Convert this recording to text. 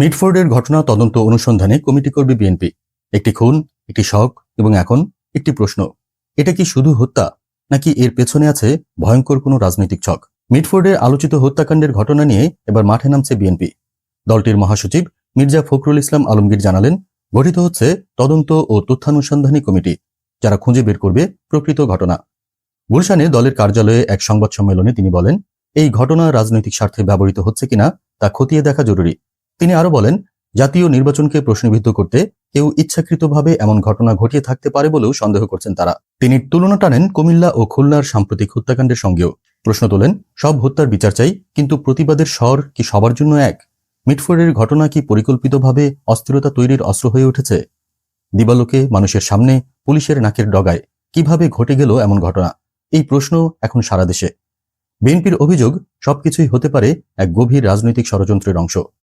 মিডফোর্ডের ঘটনা তদন্ত অনুসন্ধানে কমিটি করবে বিএনপি। একটি খুন, একটি শখ এবং এখন একটি প্রশ্ন। এটা কি শুধু হত্যা, নাকি এর পেছনে আছে ভয়ঙ্কর কোনো রাজনৈতিক ছক? মিডফোর্ডের আলোচিত হত্যাকাণ্ডের ঘটনা নিয়ে এবার মাঠে নামছে বিএনপি। দলটির মহাসচিব মির্জা ফখরুল ইসলাম আলমগীর জানালেন, গঠিত হচ্ছে তদন্ত ও তথ্যানুসন্ধানী কমিটি, যারা খুঁজে বের করবে প্রকৃত ঘটনা। গুলশানে দলের কার্যালয়ে এক সংবাদ সম্মেলনে তিনি বলেন, এই ঘটনা রাজনৈতিক স্বার্থে ব্যবহৃত হচ্ছে কিনা তা খতিয়ে দেখা জরুরি। তিনি আরও বলেন, জাতীয় নির্বাচনকে প্রশ্নবিদ্ধ করতে কেউ ইচ্ছাকৃতভাবে এমন ঘটনা ঘটিয়ে থাকতে পারে বলেও সন্দেহ করছেন তারা। তিনি তুলনা টানেন কুমিল্লা ও খুলনার সাম্প্রতিক হত্যাকাণ্ডের সঙ্গেও। প্রশ্ন তোলেন, সব হত্যার বিচার চাই, কিন্তু প্রতিবাদের স্বর কি সবার জন্য এক? মিটফোর্ডের ঘটনা কি পরিকল্পিতভাবে অস্থিরতা তৈরির অস্ত্র হয়ে উঠেছে? দিবালোকে মানুষের সামনে পুলিশের নাকের ডগায় কীভাবে ঘটে গেল এমন ঘটনা? এই প্রশ্ন এখন সারা দেশে। বিএনপির অভিযোগ, সবকিছুই হতে পারে এক গভীর রাজনৈতিক ষড়যন্ত্রের অংশ।